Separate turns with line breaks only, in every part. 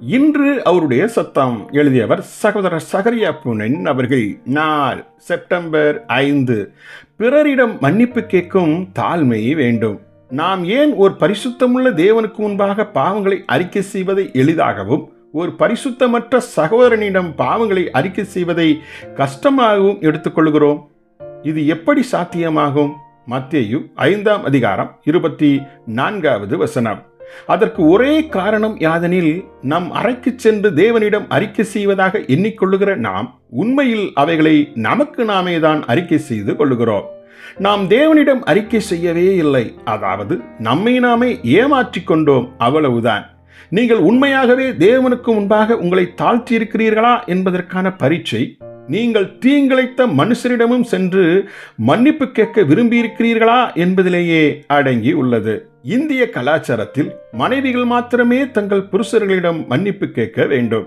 இன்று அவருடைய சத்தம் எழுதியவர் சகோதரர் சகரியா புனன் அவர்கள். நாள் செப்டம்பர் ஐந்து. பிறரிடம் மன்னிப்பு கேட்கும் தாழ்மை வேண்டும். நாம் ஏன் ஒரு பரிசுத்தமுள்ள தேவனுக்கு முன்பாக பாவங்களை அறிக்கை செய்வதை எளிதாகவும் ஒரு பரிசுத்தமற்ற சகோதரனிடம் பாவங்களை அறிக்கை செய்வதை கஷ்டமாகவும் எடுத்துக்கொள்கிறோம்? இது எப்படி சாத்தியமாகும்? மத்தியு ஐந்தாம் அதிகாரம் இருபத்தி நான்காவது வசனம். அதற்கு ஒரே காரணம் யாதெனில் நம் அறைக்கு சென்று தேவனிடம் அறிக்கை செய்வதாக எண்ணிக்கொள்ளுகிற நாம் உண்மையில் அவைகளை நமக்கு நாமே தான் அறிக்கை செய்து கொள்ளுகிறோம். நாம் தேவனிடம் அறிக்கை செய்யவே இல்லை. அதாவது நம்மை நாமே ஏமாற்றிக் கொண்டோம் அவ்வளவுதான். நீங்கள் உண்மையாகவே தேவனுக்கு முன்பாக உங்களை தாழ்த்தியிருக்கிறீர்களா என்பதற்கான பரீட்சை நீங்கள் தீங்கிழைத்த மனுஷரிடமும் சென்று மன்னிப்பு கேட்க விரும்பியிருக்கிறீர்களா என்பதிலேயே அடங்கி உள்ளது. இந்திய கலாச்சாரத்தில் மனைவிகள் மாத்திரமே தங்கள் புருஷர்களிடம் மன்னிப்பு கேட்க வேண்டும்.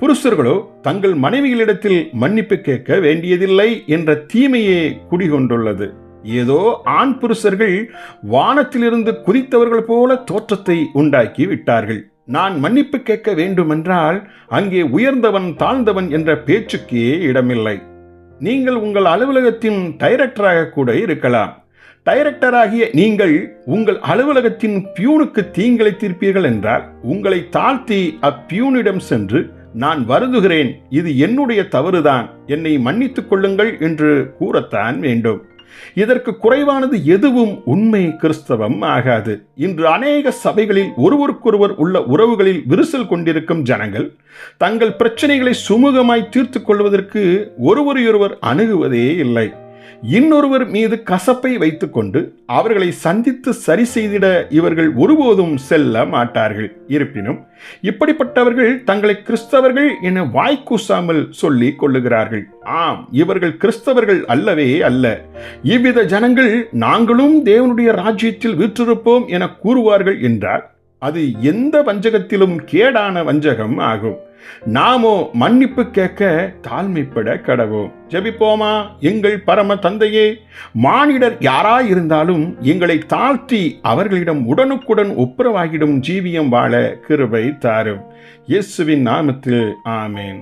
புருஷர்களோ தங்கள் மனைவிகளிடத்தில் மன்னிப்பு கேட்க வேண்டியதில்லை என்ற தீமையே குடிகொண்டுள்ளது. ஏதோ ஆண் புருஷர்கள் வானத்திலிருந்து குதித்தவர்கள் போல தோற்றத்தை உண்டாக்கி விட்டார்கள். நான் மன்னிப்பு கேட்க வேண்டுமென்றால் அங்கே உயர்ந்தவன் தாழ்ந்தவன் என்ற பேச்சுக்கே இடமில்லை. நீங்கள் உங்கள் அலுவலகத்தின் டைரக்டராக கூட இருக்கலாம். டைரக்டராகிய நீங்கள் உங்கள் அலுவலகத்தின் பியூனுக்கு தீங்கிழைத்திருப்பீர்கள் என்றால் உங்களை தாழ்த்தி அப்பியூனிடம் சென்று நான் வருதுகிறேன் இது என்னுடைய தவறுதான். என்னை மன்னித்துக் கொள்ளுங்கள் என்று கூறத்தான் வேண்டும். இதற்கு குறைவானது எதுவும் உண்மை கிறிஸ்தவம் ஆகாது. இன்று அநேக சபைகளில் ஒருவருக்கொருவர் உள்ள உறவுகளில் விரிசல் கொண்டிருக்கும் ஜனங்கள் தங்கள் பிரச்சனைகளை சுமூகமாய் தீர்த்து கொள்வதற்கு ஒருவரையொருவர் அணுகுவதே இல்லை. இன்னொருவர் மீது கசப்பை வைத்துக்கொண்டு அவர்களை சந்தித்து சரி செய்திட இவர்கள் ஒருபோதும் செல்ல மாட்டார்கள். இருப்பினும் இப்படிப்பட்டவர்கள் தங்களை கிறிஸ்தவர்கள் என வாய்க்கூசாமல் சொல்லிக் கொள்ளுகிறார்கள். ஆம் இவர்கள் கிறிஸ்தவர்கள் அல்லவே அல்ல. இவ்வித ஜனங்கள் நாங்களும் தேவனுடைய ராஜ்யத்தில் வீற்றிருப்போம் என கூறுவார்கள் என்றால் அது எந்த வஞ்சகத்திலும் கேடான வஞ்சகம் ஆகும். நாமோ மன்னிப்பு கேட்க தாழ்மைப்பட கடவோம் ஜெபிப்போமா? எங்கள் பரம தந்தையே மானிடர் யாராயிருந்தாலும் எங்களை தாழ்த்தி அவர்களிடம் உடனுக்குடன் ஒப்புரவாகிடும் ஜீவியம் வாழ கிருபை தாரும். இயேசுவின் நாமத்தில் ஆமேன்.